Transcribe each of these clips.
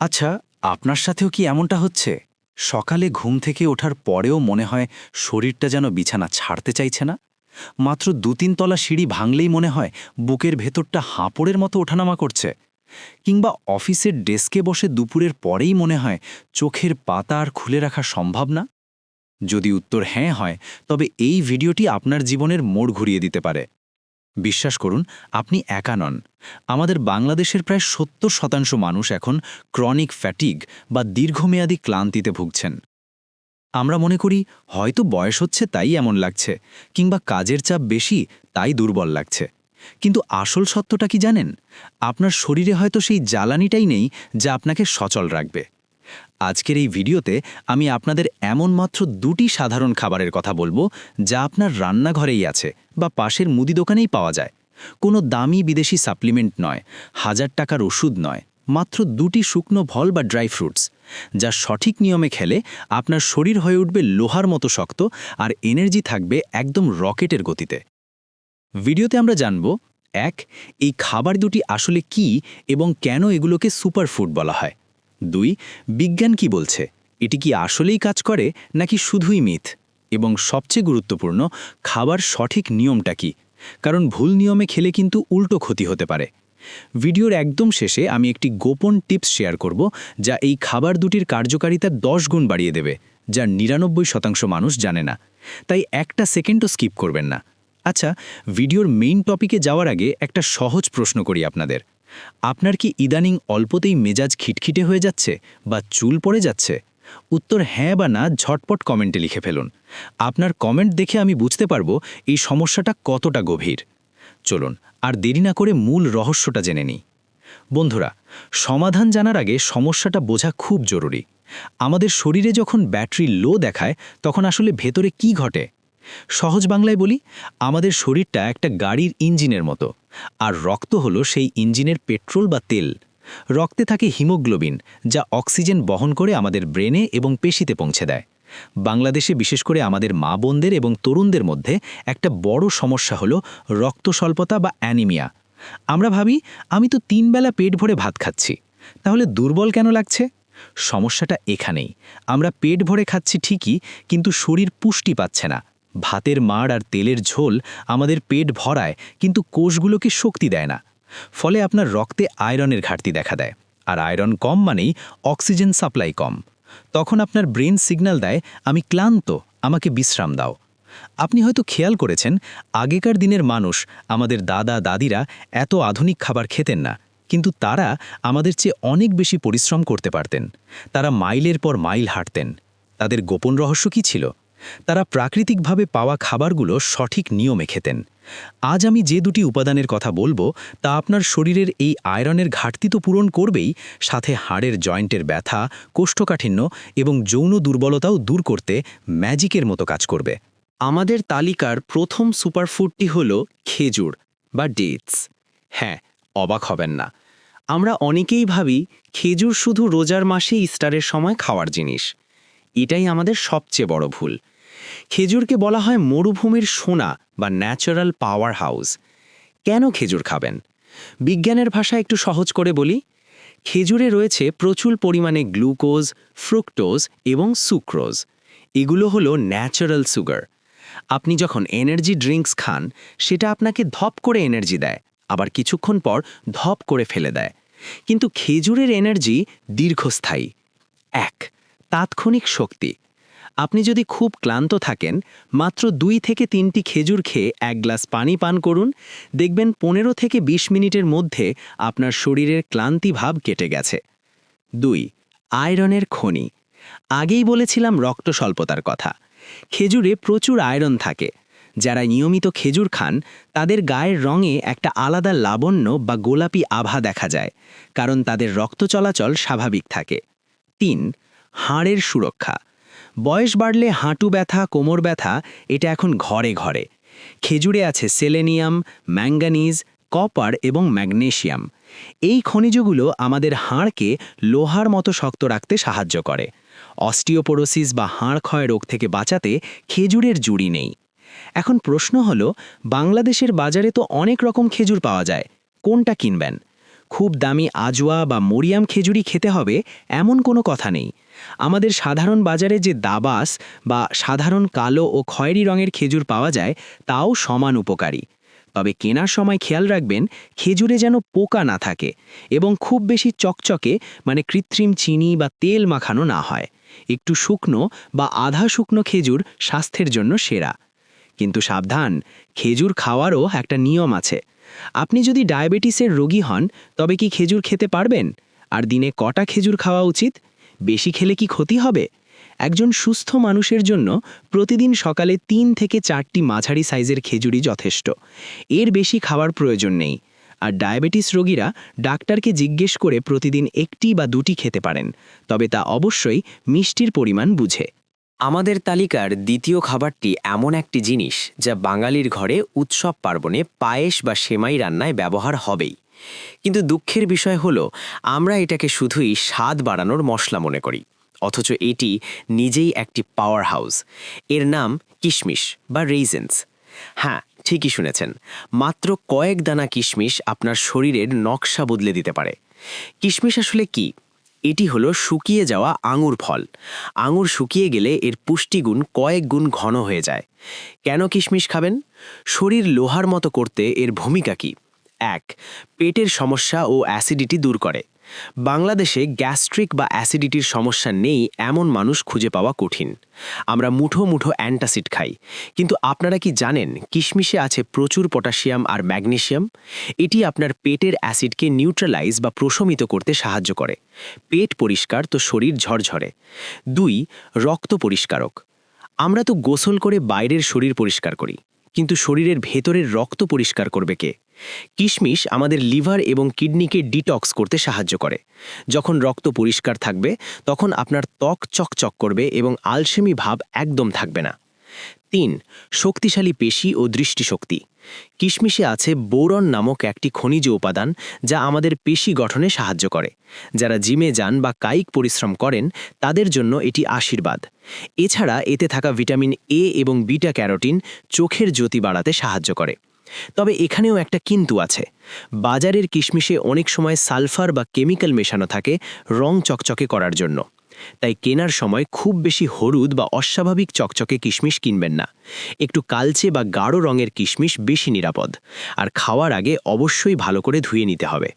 আচ্ছা আপনার সাথেও কি এমনটা হচ্ছে? সকালে ঘুম থেকে ওঠার পরেও মনে হয় শরীরটা যেন বিছানা ছাড়তে চাইছে না। মাত্র দু তিন তলা সিঁড়ি ভাঙলেই মনে হয় বুকের ভেতরটা হাঁপড়ের মতো ওঠানামা করছে। কিংবা অফিসের ডেস্কে বসে দুপুরের পরেই মনে হয় চোখের পাতা আর খুলে রাখা সম্ভব না। যদি উত্তর হ্যাঁ হয়, তবে এই ভিডিওটি আপনার জীবনের মোড় ঘুরিয়ে দিতে পারে। বিশ্বাস করুন, আপনি একা নন। আমাদের বাংলাদেশের প্রায় সত্তর শতাংশ মানুষ এখন ক্রনিক ফ্যাটিগ বা দীর্ঘমেয়াদী ক্লান্তিতে ভুগছেন। আমরা মনে করি, হয়তো বয়স হচ্ছে তাই এমন লাগছে, কিংবা কাজের চাপ বেশি তাই দুর্বল লাগছে। কিন্তু আসল সত্যটা কি জানেন? আপনার শরীরে হয়তো সেই জ্বালানিটাই নেই যা আপনাকে সচল রাখবে। আজকের এই ভিডিওতে আমি আপনাদের এমন মাত্র দুটি সাধারণ খাবারের কথা বলব যা আপনার রান্নাঘরেই আছে বা পাশের মুদি দোকানেই পাওয়া যায়। কোনো দামি বিদেশি সাপ্লিমেন্ট নয়, হাজার টাকার ওষুধ নয়, মাত্র দুটি শুকনো ফল বা ড্রাই ফ্রুটস, যা সঠিক নিয়মে খেলে আপনার শরীর হয়ে উঠবে লোহার মতো শক্ত আর এনার্জি থাকবে একদম রকেটের গতিতে। ভিডিওতে আমরা জানব, এক, এই খাবার দুটি আসলে কি এবং কেন এগুলোকে সুপারফুড বলা হয়? দুই, বিজ্ঞান কি বলছে? এটি কি আসলেই কাজ করে, নাকি শুধুই মিথ? এবং সবচেয়ে গুরুত্বপূর্ণ, খাবার সঠিক নিয়মটা কি? কারণ ভুল নিয়মে খেলে কিন্তু উল্টো ক্ষতি হতে পারে। ভিডিওর একদম শেষে আমি একটি গোপন টিপস শেয়ার করব, যা এই খাবার দুটির কার্যকারিতা দশ গুণ বাড়িয়ে দেবে, যা নিরানব্বই শতাংশ মানুষ জানে না। তাই একটা সেকেন্ডও স্কিপ করবেন না। আচ্ছা ভিডিওর মেইন টপিকে যাওয়ার আগে একটা সহজ প্রশ্ন করি আপনাদের। আপনার কি ইদানিং অল্পতেই মেজাজ খিটখিটে হয়ে যাচ্ছে বা চুল পড়ে যাচ্ছে? উত্তর হ্যাঁ বা না ঝটপট কমেন্টে লিখে ফেলুন। আপনার কমেন্ট দেখে আমি বুঝতে পারব এই সমস্যাটা কতটা গভীর। চলুন, আর দেরি না করে মূল রহস্যটা জেনে নিই। বন্ধুরা, সমাধান জানার আগে সমস্যাটা বোঝা খুব জরুরি। আমাদের শরীরে যখন ব্যাটারি লো দেখায়, তখন আসলে ভেতরে কি ঘটে? সহজ বাংলায় বলি, আমাদের শরীরটা একটা গাড়ির ইঞ্জিনের মতো, আর রক্ত হলো সেই ইঞ্জিনের পেট্রোল বা তেল। রক্তে থাকে হিমোগ্লোবিন, যা অক্সিজেন বহন করে আমাদের ব্রেনে এবং পেশিতে পৌঁছে দেয়। বাংলাদেশে বিশেষ করে আমাদের মা বোনদের এবং তরুণদের মধ্যে একটা বড় সমস্যা হলো রক্ত স্বল্পতা বা অ্যানিমিয়া। আমরা ভাবি, আমি তো তিনবেলা পেট ভরে ভাত খাচ্ছি, তাহলে দুর্বল কেন লাগছে? সমস্যাটা এখানেই। আমরা পেট ভরে খাচ্ছি ঠিকই, কিন্তু শরীর পুষ্টি পাচ্ছে না। ভাতের মাড় আর তেলের ঝোল আমাদের পেট ভরায়, কিন্তু কোষগুলোকে শক্তি দেয় না। ফলে আপনার রক্তে আয়রনের ঘাটতি দেখা দেয়। আর আয়রন কম মানেই অক্সিজেন সাপ্লাই কম। তখন আপনার ব্রেন সিগন্যাল দেয়, আমি ক্লান্ত, আমাকে বিশ্রাম দাও। আপনি হয়তো খেয়াল করেছেন, আগেকার দিনের মানুষ আমাদের দাদা, দাদিরা এত আধুনিক খাবার খেতেন না, কিন্তু তারা আমাদের চেয়ে অনেক বেশি পরিশ্রম করতে পারতেন। তারা মাইলের পর মাইল হাঁটতেন। তাদের গোপন রহস্য কী ছিল? তারা প্রাকৃতিকভাবে পাওয়া খাবারগুলো সঠিক নিয়মে খেতেন। আজ আমি যে দুটি উপাদানের কথা বলব, তা আপনার শরীরের এই আয়রনের ঘাটতি তো পূরণ করবেই, সাথে হাড়ের জয়েন্টের ব্যথা, কোষ্ঠকাঠিন্য এবং যৌন দুর্বলতাও দূর করতে ম্যাজিকের মতো কাজ করবে। আমাদের তালিকার প্রথম সুপারফুডটি হল খেজুর বা ডেটস। হ্যাঁ অবাক হবেন না। আমরা অনেকেই ভাবি, খেজুর শুধু রোজার মাসে ইস্টারের সময় খাওয়ার জিনিস। এটাই আমাদের সবচেয়ে বড় ভুল। খেজুরকে বলা হয় মরুভূমির সোনা বা ন্যাচারাল পাওয়ার হাউস কেন খেজুর খাবেন? বিজ্ঞানের ভাষা একটু সহজ করে বলি, খেজুরে রয়েছে প্রচুর পরিমাণে গ্লুকোজ, ফ্রুক্টোজ এবং সুক্রোজ। এগুলো হলো ন্যাচারাল সুগার আপনি যখন এনার্জি ড্রিঙ্কস খান, সেটা আপনাকে ধপ করে এনার্জি দেয়, আবার কিছুক্ষণ পর ধপ করে ফেলে দেয়। কিন্তু খেজুরের এনার্জি দীর্ঘস্থায়ী। এক, তাৎক্ষণিক শক্তি। আপনি যদি খুব ক্লান্ত থাকেন, মাত্র দুই থেকে তিনটি খেজুর খেয়ে এক গ্লাস পানি পান করুন। দেখবেন পনেরো থেকে ২০ মিনিটের মধ্যে আপনার শরীরের ক্লান্তি ভাব কেটে গেছে। দুই, আয়রনের খনি। আগেই বলেছিলাম রক্ত স্বল্পতার কথা। খেজুরে প্রচুর আয়রন থাকে। যারা নিয়মিত খেজুর খান, তাদের গায়ের রঙে একটা আলাদা লাবণ্য বা গোলাপি আভা দেখা যায়, কারণ তাদের রক্ত চলাচল স্বাভাবিক থাকে। তিন, হাড়ের সুরক্ষা। বয়স বাড়লে হাঁটু ব্যথা, কোমর ব্যথা, এটা এখন ঘরে ঘরে। খেজুরে আছে সেলেনিয়াম, ম্যাঙ্গানিজ, কপার এবং ম্যাগনেশিয়াম। এই খনিজগুলো আমাদের হাড়কে লোহার মতো শক্ত রাখতে সাহায্য করে। অস্টিওপোরোসিস বা হাড় ক্ষয় রোগ থেকে বাঁচাতে খেজুরের জুড়ি নেই। এখন প্রশ্ন হল, বাংলাদেশের বাজারে তো অনেক রকম খেজুর পাওয়া যায়। কোনটা কিনবেন? খুব দামি আজওয়া বা মরিয়াম খেজুরি খেতে হবে, এমন কোনো কথা নেই। আমাদের সাধারণ বাজারে যে দাবাস বা সাধারণ কালো ও খয়েরি রঙের খেজুর পাওয়া যায়, তাও সমান উপকারী। তবে কেনার সময় খেয়াল রাখবেন, খেজুরে যেন পোকা না থাকে এবং খুব বেশি চকচকে মানে কৃত্রিম চিনি বা তেল মাখানো না হয়। একটু শুকনো বা আধা শুকনো খেজুর স্বাস্থ্যের জন্য সেরা। কিন্তু সাবধান, খেজুর খাওয়ারও একটা নিয়ম আছে। আপনি যদি ডায়াবেটিসের রোগী হন, তবে কি খেজুর খেতে পারবেন? আর দিনে কটা খেজুর খাওয়া উচিত? বেশি খেলে কি ক্ষতি হবে? একজন সুস্থ মানুষের জন্য প্রতিদিন সকালে তিন থেকে চারটি মাঝারি সাইজের খেজুরি যথেষ্ট। এর বেশি খাওয়ার প্রয়োজন নেই। আর ডায়াবেটিস রোগীরা ডাক্তারকে জিজ্ঞেস করে প্রতিদিন একটি বা দুটি খেতে পারেন, তবে তা অবশ্যই মিষ্টির পরিমাণ বুঝে। আমাদের তালিকার দ্বিতীয় খাবারটি এমন একটি জিনিস যা বাঙালির ঘরে উৎসব পার্বণে পায়েস বা সেমাই রান্নায় ব্যবহার হবেই। কিন্তু দুঃখের বিষয় হলো, আমরা এটাকে শুধুই স্বাদ বাড়ানোর মশলা মনে করি, অথচ এটি নিজেই একটি পাওয়ার হাউস এর নাম কিশমিশ বা রেইজেন্স হ্যাঁ ঠিকই শুনেছেন, মাত্র কয়েক দানা কিশমিশ আপনার শরীরের নকশা বদলে দিতে পারে। কিশমিশ আসলে কি? এটি হলো শুকিয়ে যাওয়া আঙুর ফল। আঙুর শুকিয়ে গেলে এর পুষ্টিগুণ কয়েক গুণ ঘন হয়ে যায়। কেন কিশমিশ খাবেন? শরীর লোহার মতো করতে এর ভূমিকা কি? এক, পেটের সমস্যা ও অ্যাসিডিটি দূর করে। বাংলাদেশে গ্যাস্ট্রিক বা অ্যাসিডিটির সমস্যা নেই এমন মানুষ খুঁজে পাওয়া কঠিন। আমরা মুঠো মুঠো অ্যান্টাসিড খাই। কিন্তু আপনারা কি জানেন কিশমিশে আছে প্রচুর পটাশিয়াম আর ম্যাগনেসিয়াম এটি আপনার পেটের অ্যাসিডকে নিউট্রালাইজ বা প্রশমিত করতে সাহায্য করে। পেট পরিষ্কার তো শরীর ঝরঝরে। দুই, রক্ত পরিষ্কারক। আমরা তো গোসল করে বাইরের শরীর পরিষ্কার করি। কিন্তু শরীরের ভেতরের রক্ত পরিষ্কার করবে কে? কিশমিশ আমাদের লিভার এবং কিডনিকে ডিটক্স করতে সাহায্য করে। যখন রক্ত পরিষ্কার থাকবে, তখন আপনার ত্বক চকচক করবে এবং আলসেমি ভাব একদম থাকবে না। তিন, শক্তিশালী পেশি ও দৃষ্টিশক্তি। কিশমিশে আছে বোরন নামক একটি খনিজ উপাদান যা আমাদের পেশি গঠনে সাহায্য করে। যারা জিমে যান বা কায়িক পরিশ্রম করেন, তাদের জন্য এটি আশীর্বাদ। এছাড়া এতে থাকা ভিটামিন এ এবং বিটা ক্যারোটিন চোখের জ্যোতি বাড়াতে সাহায্য করে। তবে এখানেও একটা কিন্তু আছে। বাজারের কিশমিশে অনেক সময় সালফার বা কেমিক্যাল মেশানো থাকে রং চকচকে করার জন্য। তাই কেনার সময় খুব বেশি হলুদ বা অস্বাভাবিক চকচকে কিশমিশ কিনবেন না। একটু কালচে বা গাঢ় রঙের কিশমিশ বেশি নিরাপদ। আর খাওয়ার আগে অবশ্যই ভালো করে ধুয়ে নিতে হবে।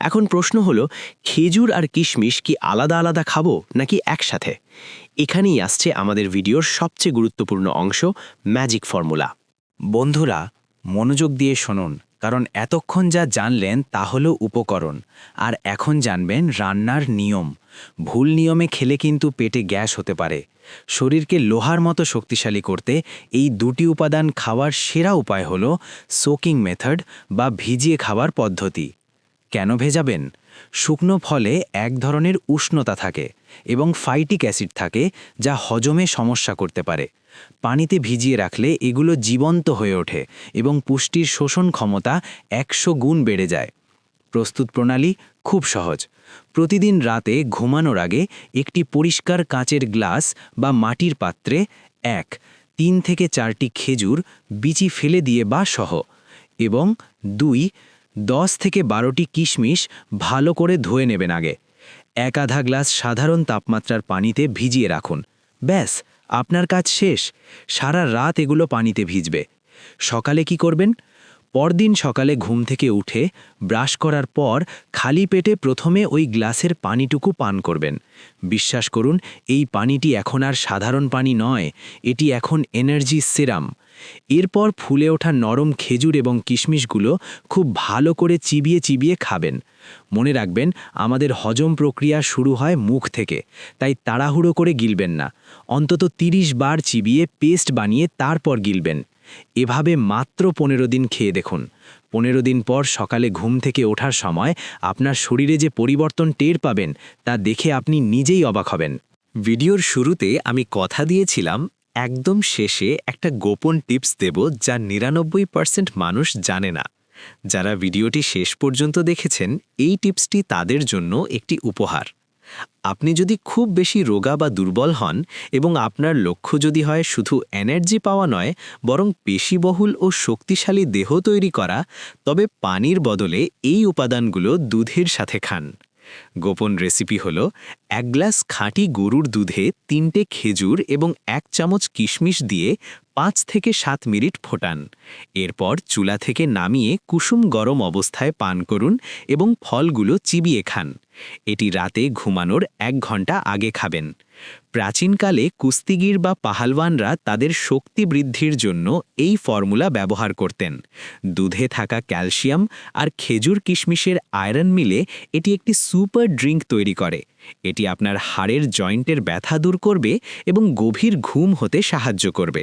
এখন প্রশ্ন হলো, খেজুর আর কিশমিশ কি আলাদা আলাদা খাব নাকি একসাথে? এখানেই আসছে আমাদের ভিডিওর সবচেয়ে গুরুত্বপূর্ণ অংশ, ম্যাজিক ফর্মুলা। বন্ধুরা মনোযোগ দিয়ে শুনুন, কারণ এতক্ষণ যা জানলেন তা হলো উপকরণ, আর এখন জানবেন রান্নার নিয়ম। ভুল নিয়মে খেলে কিন্তু পেটে গ্যাস হতে পারে। শরীরকে লোহার মতো শক্তিশালী করতে এই দুটি উপাদান খাওয়ার সেরা উপায় হল সোকিং মেথড বা ভিজিয়ে খাওয়ার পদ্ধতি। কেন ভেজাবেন? শুকনো ফলে এক ধরনের উষ্ণতা থাকে এবং ফাইটিক অ্যাসিড থাকে যা হজমে সমস্যা করতে পারে। পানিতে ভিজিয়ে রাখলে এগুলো জীবন্ত হয়ে ওঠে এবং পুষ্টির শোষণ ক্ষমতা একশো গুণ বেড়ে যায়। প্রস্তুত প্রণালী খুব সহজ। প্রতিদিন রাতে ঘুমানোর আগে একটি পরিষ্কার কাঁচের গ্লাস বা মাটির পাত্রে এক, তিন থেকে চারটি খেজুর বিচি ফেলে দিয়ে বা সহ এবং দুই দশ থেকে বারোটি কিশমিশ ভালো করে ধুয়ে নেবেন আগে। এক আধা গ্লাস সাধারণ তাপমাত্রার পানিতে ভিজিয়ে রাখুন। ব্যাস, আপনার কাজ শেষ। সারা রাত এগুলো পানিতে ভিজবে। সকালে কি করবেন? পরদিন সকালে ঘুম থেকে উঠে ব্রাশ করার পর খালি পেটে প্রথমে ওই গ্লাসের পানিটুকু পান করবেন। বিশ্বাস করুন, এই পানিটি এখন আর সাধারণ পানি নয়, এটি এখন এনার্জি সিরাম। এরপর ফুলে ওঠা নরম খেজুর এবং কিশমিশগুলো খুব ভালো করে চিবিয়ে চিবিয়ে খাবেন। মনে রাখবেন, আমাদের হজম প্রক্রিয়া শুরু হয় মুখ থেকে, তাই তাড়াহুড়ো করে গিলবেন না। অন্তত ৩০ বার চিবিয়ে পেস্ট বানিয়ে তারপর গিলবেন। এভাবে মাত্র পনেরো দিন খেয়ে দেখুন। পনেরো দিন পর সকালে ঘুম থেকে ওঠার সময় আপনার শরীরে যে পরিবর্তন টের পাবেন, তা দেখে আপনি নিজেই অবাক হবেন। ভিডিওর শুরুতে আমি কথা দিয়েছিলাম, একদম শেষে একটা গোপন টিপস দেব যা নিরানব্বই পার্সেন্ট মানুষ জানে না। যারা ভিডিওটি শেষ পর্যন্ত দেখেছেন, এই টিপসটি তাদের জন্য একটি উপহার। আপনি যদি খুব বেশি রোগা বা দুর্বল হন এবং আপনার লক্ষ্য যদি হয় শুধু এনার্জি পাওয়া নয়, বরং পেশিবহুল ও শক্তিশালী দেহ তৈরি করা, তবে পানির বদলে এই উপাদানগুলো দুধের সাথে খান। গোপন রেসিপি হল এক গ্লাস খাঁটি গরুর দুধে তিনটে খেজুর এবং এক চামচ কিশমিশ দিয়ে পাঁচ থেকে সাত মিনিট ফোটান। এরপর চুলা থেকে নামিয়ে কুসুম গরম অবস্থায় পান করুন এবং ফলগুলো চিবিয়ে খান। এটি রাতে ঘুমানোর এক ঘণ্টা আগে খাবেন। প্রাচীনকালে কুস্তিগির বা পাহালওয়ানরা তাদের শক্তি বৃদ্ধির জন্য এই ফর্মুলা ব্যবহার করতেন। দুধে থাকা ক্যালসিয়াম আর খেজুর কিশমিশের আয়রন মিলে এটি একটি সুপার ড্রিঙ্ক তৈরি করে। এটি আপনার হাড়ের জয়েন্টের ব্যথা দূর করবে এবং গভীর ঘুম হতে সাহায্য করবে।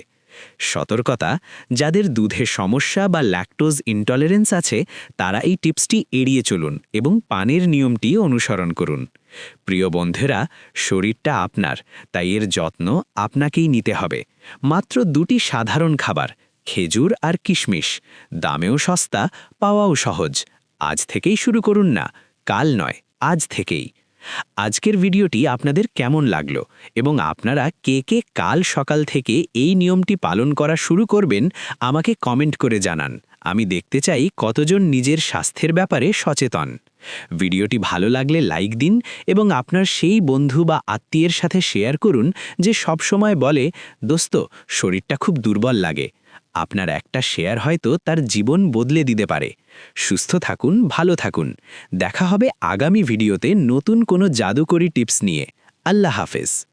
সতর্কতা, যাদের দুধে সমস্যা বা ল্যাকটোজ ইনটলারেন্স আছে, তারা এই টিপসটি এড়িয়ে চলুন এবং পানির নিয়মটি অনুসরণ করুন। প্রিয় বন্ধুরা, শরীরটা আপনার, তাই এর যত্ন আপনাকেই নিতে হবে। মাত্র দুটি সাধারণ খাবার, খেজুর আর কিশমিশ। দামেও সস্তা, পাওয়াও সহজ। আজ থেকেই শুরু করুন না, কাল নয়, আজ থেকেই। আজকের ভিডিওটি আপনাদের কেমন লাগল এবং আপনারা কে কে কাল সকাল থেকে এই নিয়মটি পালন করা শুরু করবেন আমাকে কমেন্ট করে জানান। আমি দেখতে চাই কতজন নিজের স্বাস্থ্যের ব্যাপারে সচেতন। ভিডিওটি ভালো লাগলে লাইক দিন এবং আপনার সেই বন্ধু বা আত্মীয়ের সাথে শেয়ার করুন যে সবসময় বলে, দোস্ত, শরীরটা খুব দুর্বল লাগে। আপনার একটা শেয়ার হয়তো তার জীবন বদলে দিতে পারে। সুস্থ থাকুন, ভালো থাকুন। দেখা হবে আগামী ভিডিওতে নতুন কোনো জাদুকরি টিপস নিয়ে। আল্লাহ হাফেজ।